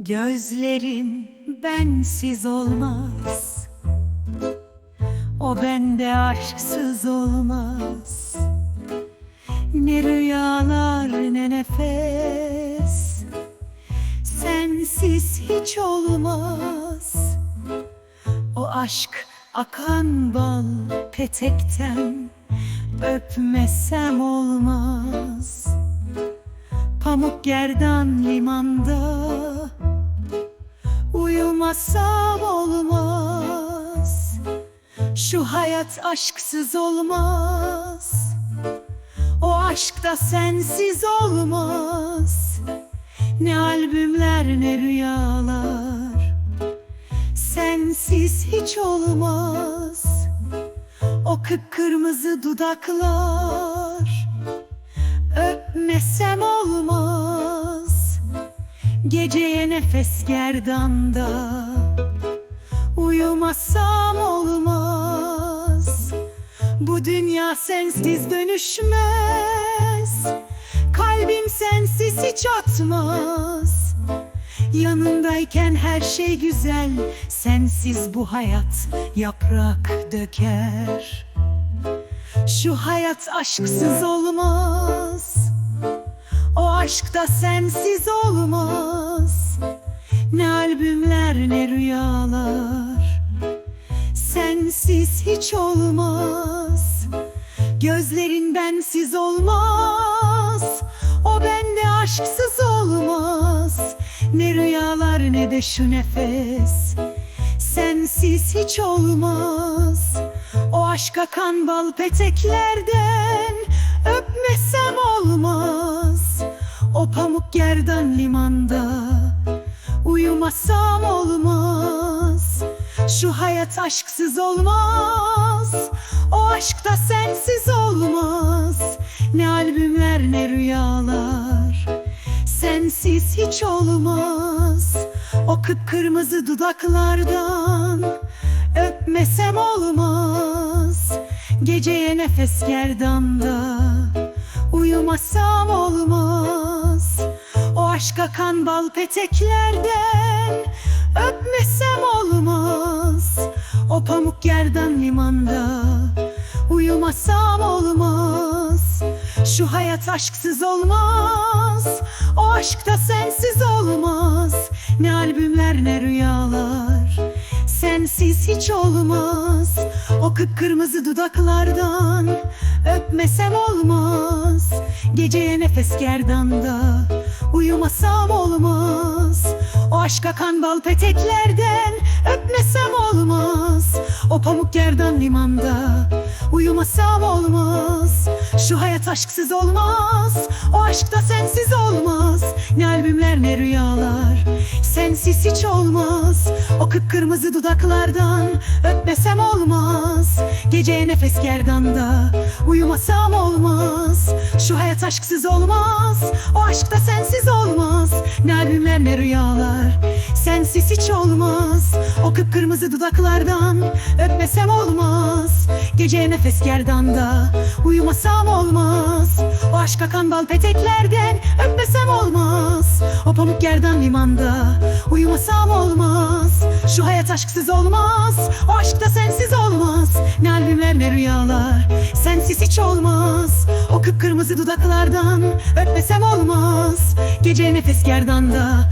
Gözlerin bensiz olmaz. O bende aşksız olmaz. Ne rüyalar ne nefes. Sensiz hiç olmaz. O aşk akan bal petekten Öpmesem olmaz. Pamuk gerdan limanda Uyumasam olmaz. Şu hayat aşksız olmaz. O aşk da sensiz olmaz. Ne albümler ne rüyalar. Sensiz hiç olmaz. O kıpkırmızı dudaklar. Öpmesem olmaz Geceye nefes gerdanda. Uyumasam olmaz. Bu dünya sensiz dönüşmez. Kalbim sensiz hiç atmaz. Yanındayken her şey güzel. Sensiz bu hayat yaprak döker. Şu hayat aşksız olmaz O aşk da sensiz olmaz. Ne albümler ne rüyalar Sensiz hiç olmaz. Gözlerin bensiz olmaz O bende aşksız olmaz. Ne rüyalar ne de şu nefes Sensiz hiç olmaz. O aşka kan bal peteklerden Öpmesem olmaz O pamuk gerdan limanda. Uyumasam olmaz Şu hayat aşksız olmaz. O aşk da sensiz olmaz Ne albümler ne rüyalar. Sensiz hiç olmaz O kıpkırmızı dudaklardan. Öpmesem olmaz Geceye nefes gerdanda Uyumasam olmaz O aşka kan bal peteklerden Öpmesem olmaz. O pamuk gerdan limanda Uyumasam olmaz. Şu hayat aşksız olmaz O aşk da sensiz olmaz. Ne albümler ne rüyalar Sensiz hiç olmaz. O kıpkırmızı dudaklardan Öpmesem olmaz. Geceye nefes gerdanda Uyumasam olmaz. O aşka kan bal peteklerden Öpmesem olmaz. O pamuk gerdan limanda Uyumasam olmaz. Şu hayat aşksız olmaz. O aşk da sensiz olmaz. Ne albümler ne rüyalar Sensiz hiç olmaz. O kıpkırmızı dudaklardan Öpmesem olmaz. Geceye nefes gerdanda Uyumasam olmaz Şu hayat aşksız olmaz. O aşk da sensiz olmaz. Ne albümler ne rüyalar. Sensiz hiç olmaz. O kıpkırmızı dudaklardan Öpmesem olmaz. Geceye nefes gerdanda Uyumasam olmaz. O aşk akan bal peteklerden Öpmesem olmaz. O pamuk gerdan limanda Uyumasam Şu hayat aşksız olmaz O aşk da sensiz olmaz. Ne albümler ne rüyalar Sensiz hiç olmaz. O kıpkırmızı dudaklardan Öpmesem olmaz. Gece nefes gerdanda